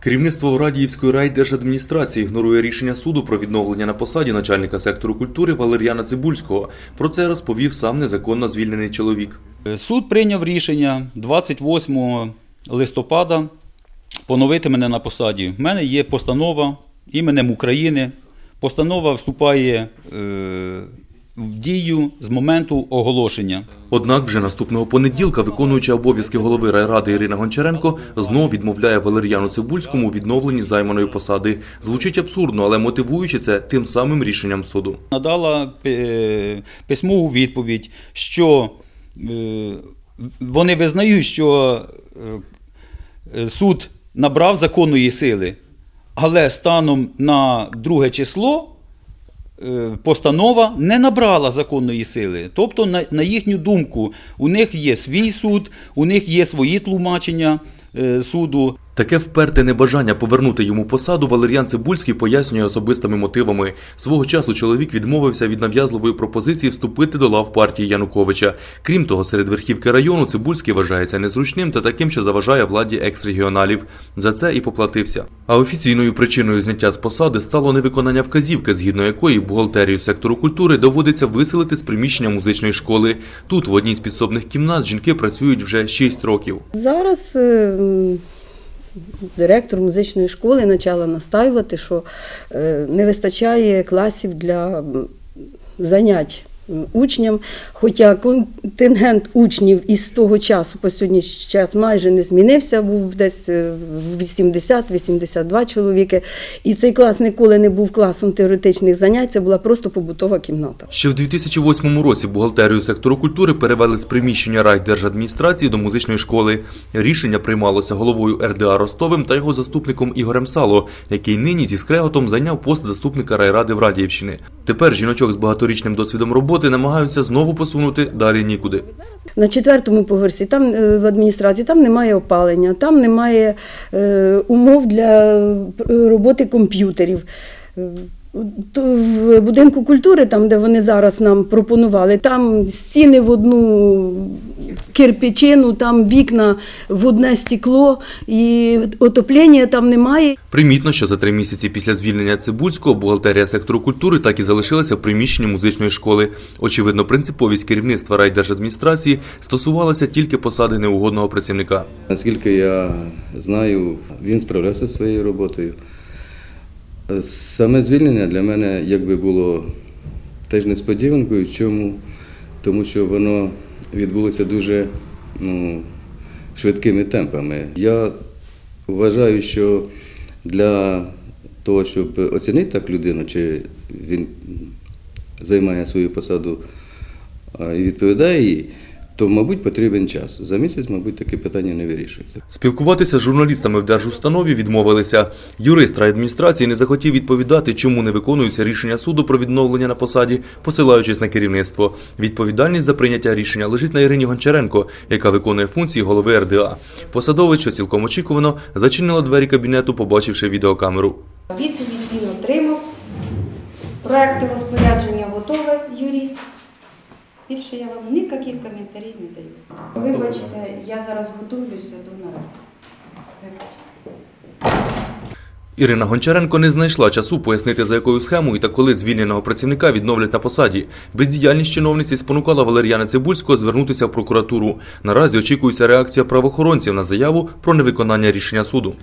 Керівництво Радіївської райдержадміністрації ігнорує рішення суду про відновлення на посаді начальника сектору культури Валер'яна Цибульського. Про це розповів сам незаконно звільнений чоловік. Суд прийняв рішення 28 листопада поновити мене на посаді. У мене є постанова іменем України. Постанова вступає е, в дію з моменту оголошення. Однак вже наступного понеділка виконуюча обов'язки голови райради Ірина Гончаренко знову відмовляє Валер'яну Цибульському у відновленні займаної посади. Звучить абсурдно, але мотивуючи це тим самим рішенням суду. Надала е, письмову відповідь, що е, вони визнають, що е, суд набрав законної сили, але станом на друге число постанова не набрала законної сили. Тобто, на, на їхню думку, у них є свій суд, у них є свої тлумачення е, суду. Таке вперте небажання повернути йому посаду Валер'ян Цибульський пояснює особистими мотивами. Свого часу чоловік відмовився від нав'язливої пропозиції вступити до лав партії Януковича. Крім того, серед верхівки району Цибульський вважається незручним та таким, що заважає владі екс-регіоналів. За це і поплатився. А офіційною причиною зняття з посади стало невиконання вказівки, згідно якої бухгалтерію сектору культури доводиться виселити з приміщення музичної школи. Тут, в одній з підсобних кімнат, жінки працюють вже 6 років. Зараз е, директор музичної школи почала настаювати, що е, не вистачає класів для занять учням. Хоча контингент учнів із того часу по сьогоднішній час майже не змінився, був десь е, 80-82 чоловіки. І цей клас ніколи не був класом теоретичних занять, це була просто побутова кімната. Ще в 2008 році бухгалтерію сектору культури перевели з приміщення райдержадміністрації до музичної школи. Рішення приймалося головою РДА Ростовим та його заступником Ігорем Сало, який нині зі скреготом зайняв пост заступника райради в Радіївщини. Тепер жіночок з багаторічним досвідом роботи намагаються знову посунути далі нікуди. На четвертому поверсі там е, в адміністрації там немає опалення, там немає е, умов для е, роботи комп'ютерів. В будинку культури, там, де вони зараз нам пропонували, там стіни в одну кирпичину, там вікна в одне стекло, і отоплення там немає. Примітно, що за три місяці після звільнення Цибульського бухгалтерія сектору культури так і залишилася в приміщенні музичної школи. Очевидно, принциповість керівництва райдержадміністрації стосувалася тільки посади неугодного працівника. Наскільки я знаю, він справлявся зі своєю роботою. Саме звільнення для мене якби було теж несподіванкою. Чому? Тому що воно відбулося дуже ну, швидкими темпами. Я вважаю, що для того, щоб оцінити так людину, чи він займає свою посаду і відповідає їй, то, мабуть, потрібен час. За місяць, мабуть, таке питання не вирішується. Спілкуватися з журналістами в держустанові відмовилися. Юрист райадміністрації не захотів відповідати, чому не виконується рішення суду про відновлення на посаді, посилаючись на керівництво. Відповідальність за прийняття рішення лежить на Ірині Гончаренко, яка виконує функції голови РДА. Посадовець, що цілком очікувано, зачинила двері кабінету, побачивши відеокамеру. Відповідь він отримав. Проект розпорядження готове, юрист. Більше я вам ніяких коментарів не даю. Вибачте, я зараз готуюся до наради. Ірина Гончаренко не знайшла часу пояснити, за якою схемою та коли звільненого працівника відновлять на посаді. Бездіяльність чиновниці спонукала Валер'яна Цибульського звернутися в прокуратуру. Наразі очікується реакція правоохоронців на заяву про невиконання рішення суду.